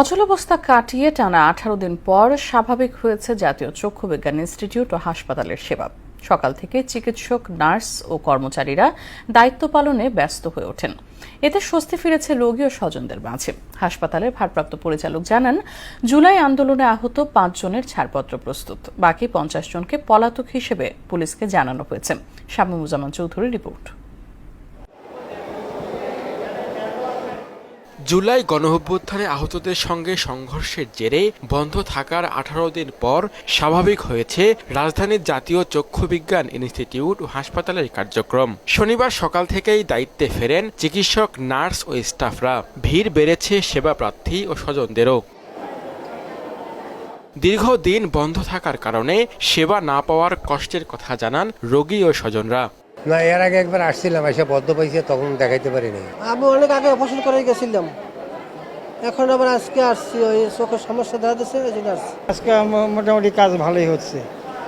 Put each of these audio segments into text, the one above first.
অচলাবস্থা কাটিয়ে টানা আঠারো দিন পর স্বাভাবিক হয়েছে জাতীয় চক্ষু বিজ্ঞান ইনস্টিটিউট ও হাসপাতালের সেবা। সকাল থেকে চিকিৎসক, নার্স ও কর্মচারীরা দায়িত্ব পালনে ব্যস্ত হয়ে ওঠেন। এতে স্বস্তি ফিরেছে রোগী ও স্বজনদের মাঝে। হাসপাতালের ভারপ্রাপ্ত পরিচালক জানান, জুলাই আন্দোলনে আহত পাঁচ জনের ছাড়পত্র প্রস্তুত। বাকি পঞ্চাশ জনকে পলাতক হিসেবে পুলিশকে জানানো হয়েছে। শামীমুজ্জামান চৌধুরী রিপোর্ট। জুলাই গণঅভ্যুত্থানে আহতদের সঙ্গে সংঘর্ষের জেরে বন্ধ থাকার আঠারো দিন পর স্বাভাবিক হয়েছে রাজধানীর জাতীয় চক্ষু বিজ্ঞান ইনস্টিটিউট ও হাসপাতালের কার্যক্রম। শনিবার সকাল থেকেই দায়িত্বে ফেরেন চিকিৎসক নার্স ও স্টাফরা। ভিড় বেড়েছে সেবা প্রার্থী ও স্বজনদেরও। দীর্ঘদিন বন্ধ থাকার কারণে সেবা না পাওয়ার কষ্টের কথা জানান রোগী ও স্বজনরা। না এর আগে একবার আসছিলাম এসে বদ্ধ পাইছে তখন দেখাইতে পারিনি। আমি অনেক আগে অপারেশন করে গেছিলাম। এখন আবার আজকে আসছি ওই চোখের সমস্যা দেখা দিচ্ছে এই জন্য আসছি। আজকে মোটামুটি কাজ ভালোই হচ্ছে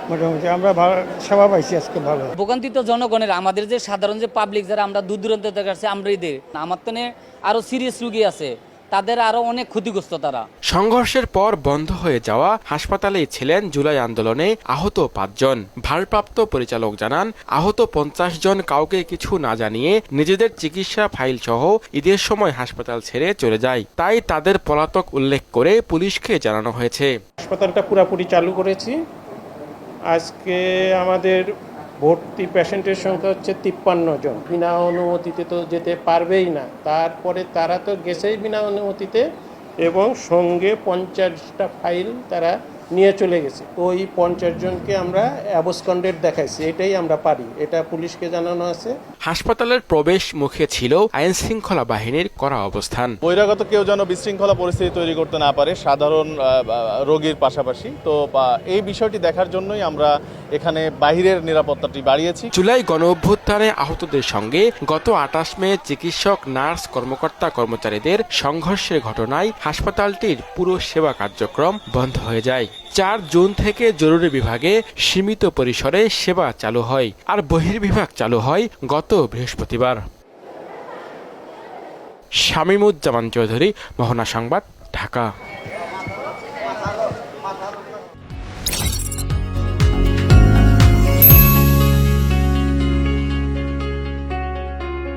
মোটামুটি আমরা ভালো- সেবা পাইছি আজকে ভালো। ভোগান্তি তো জনগণের আমাদের যে সাধারণ যে পাবলিক যারা আমরা দূর দূরান্ত থেকে আসছে আমরা এদের আমার তো আরও সিরিয়াস রুগী আছে। তাদের আরও অনেক ক্ষতিগ্রস্ত তারা। সংঘর্ষের পর বন্ধ হয়ে যাওয়া হাসপাতালেই ছিলেন জুলাই আন্দোলনে আহত পাঁচজন। ভারপ্রাপ্ত পরিচালক জানান আহত পঞ্চাশ জন কাউকে কিছু না জানিয়ে নিজেদের চিকিৎসা ফাইল সহ ঈদের সময় হাসপাতাল ছেড়ে চলে যায়। তাই তাদের পলাতক উল্লেখ করে পুলিশকে জানানো হয়েছে। হাসপাতালটা পুরাপুরি চালু করেছি। আজকে আমাদের ভর্তি পেশেন্টের সংখ্যা হচ্ছে তিপ্পান্ন জন। বিনা অনুমতিতে তো যেতে পারবেই না। তারপরে তারা তো গেছেই বিনা অনুমতিতে এবং সঙ্গে পঞ্চাশটা ফাইল তারা নিয়ে চলে গেছে। ওই পঞ্চাশ জনকে আমরা অ্যাবসকন্ডেড দেখাইছি এটাই আমরা পারি। এটা পুলিশকে জানানো আছে। হাসপাতালের প্রবেশ মুখে ছিল আইন শৃঙ্খলা বাহিনীর করা অবস্থান। বহিরাগত কেউ যেন বিশৃঙ্খলা পরিস্থিতি তৈরি করতে না পারে সাধারণ রোগীর পাশাপাশি। তো এই বিষয়টি দেখার জন্যই আমরা এখানে বাহিরের নিরাপত্তাটি বাড়িয়েছি। জুলাই গণ অভ্যুত্থানে আহতদের সঙ্গে গত আটাশ মে চিকিৎসক নার্স কর্মকর্তা কর্মচারীদের সংঘর্ষের ঘটনায় হাসপাতালটির পুরো সেবা কার্যক্রম বন্ধ হয়ে যায়। চার জুন থেকে জরুরি বিভাগে সীমিত পরিসরে সেবা চালু হয় আর বহির্বিভাগ চালু হয় গত বৃহস্পতিবার। শামীমুজ্জামান চৌধুরী, মোহনা সংবাদ, ঢাকা।